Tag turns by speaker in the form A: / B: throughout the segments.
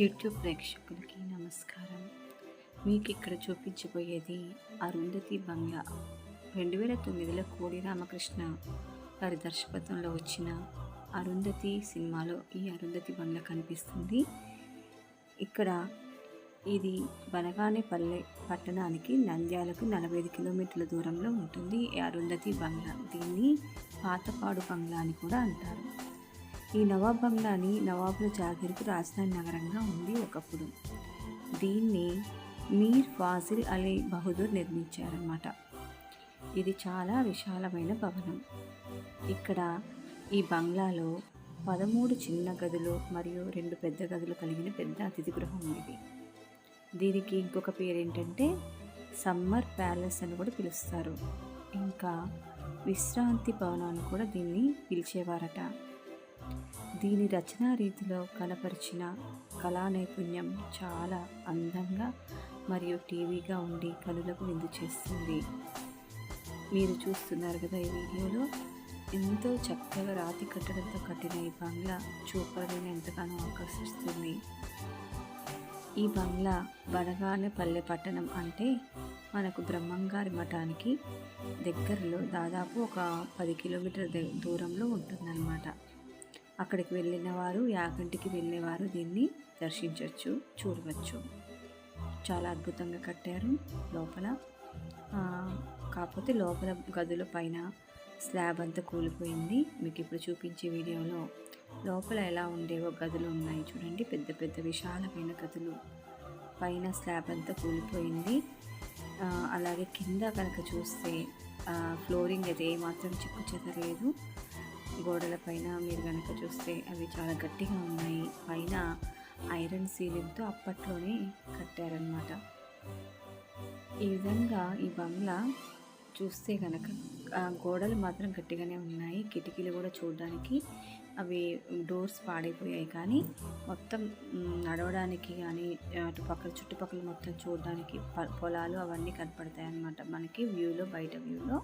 A: YouTube ప్రేక్షకులకి నమస్కారం. మీకు ఇక్కడ చూపించబోయేది అరుంధతి బంగ్లా రెండు వేల తొమ్మిదిలో కోడి రామకృష్ణ గారి దర్శకత్వంలో వచ్చిన అరుంధతి సినిమాలో ఈ అరుంధతి బంగ్లా కనిపిస్తుంది. ఇక్కడ ఇది బనగానేపల్లె పట్టణానికి నంద్యాలకు నలభై ఐదు కిలోమీటర్ల దూరంలో ఉంటుంది. ఈ అరుంధతి బంగ్లా దీన్ని పాతపాడు బంగ్లా అని కూడా అంటారు. ఈ నవాబ్ బంగ్లాని నవాబుల జాగీర్కు రాజధాని నగరంగా ఉంది ఒకప్పుడు. దీన్ని మీర్ ఫాజిల్ అలీ బహదూర్ నిర్మించారన్నమాట. ఇది చాలా విశాలమైన భవనం. ఇక్కడ ఈ బంగ్లాలో పదమూడు చిన్న గదులు మరియు రెండు పెద్ద గదులు కలిగిన పెద్ద అతిథి గృహం ఇది దీనికి ఇంకొక పేరు ఏంటంటే సమ్మర్ ప్యాలెస్ అని కూడా పిలుస్తారు. ఇంకా విశ్రాంతి భవనం కూడా దీన్ని పిలిచేవారట. దీని రచనా రీతిలో కనపరిచిన కళా నైపుణ్యం చాలా అందంగా మరియు టీవీగా ఉండి కనులకు విందు చేస్తుంది. మీరు చూస్తున్నారు కదా ఈ వీడియోలో. ఎంతో చక్కగా రాతి కట్టడంతో కట్టిన ఈ బంగ్లా చూపాలని ఎంతగానో ఆకర్షిస్తుంది. ఈ బంగ్లా బడగానపల్లె పట్టణం అంటే మనకు బ్రహ్మంగారి మఠానికి దగ్గరలో దాదాపు ఒక పది కిలోమీటర్ దూరంలో ఉంటుందన్నమాట. అక్కడికి వెళ్ళిన వారు యాగంటికి వెళ్ళేవారు దీన్ని దర్శించవచ్చు చూడవచ్చు. చాలా అద్భుతంగా కట్టారు లోపల. కాకపోతే లోపల గదుల పైన స్లాబ్ అంతా కూలిపోయింది. మీకు ఇప్పుడు చూపించే వీడియోలో లోపల ఎలా ఉండేవో గదులు ఉన్నాయి చూడండి. పెద్ద పెద్ద విశాలమైన గదులు. పైన స్లాబ్ అంతా కూలిపోయింది. అలాగే కింద కనుక చూస్తే ఫ్లోరింగ్ అయితే ఏమాత్రం చిక్కు చెదరలేదు గోడల పైన మీరు కనుక చూస్తే అవి చాలా గట్టిగా ఉన్నాయి. పైన ఐరన్ సీలింగ్తో అప్పట్లోనే కట్టారనమాట ఈ విధంగా ఈ బంగ్లా చూస్తే కనుక గోడలు మాత్రం గట్టిగానే ఉన్నాయి. కిటికీలు కూడా చూడడానికి అవి డోర్స్ పాడైపోయాయి. కానీ మొత్తం నడవడానికి కానీ అటు పక్కల చుట్టుపక్కల మొత్తం చూడడానికి పొలాలు అవన్నీ కనపడతాయి అన్నమాట మనకి వ్యూలో బయట వ్యూలో.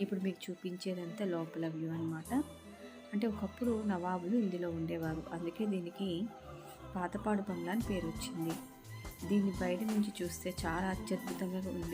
A: ఇప్పుడు మీకు చూపించేదంతా లోపల వ్యూ అనమాట అంటే ఒకప్పుడు నవాబులు ఇందులో ఉండేవారు. అందుకే దీనికి పాతపాడు బంగ్లా అని పేరు వచ్చింది దీన్ని బయట నుంచి చూస్తే చాలా అత్యద్భుతంగా ఉంది.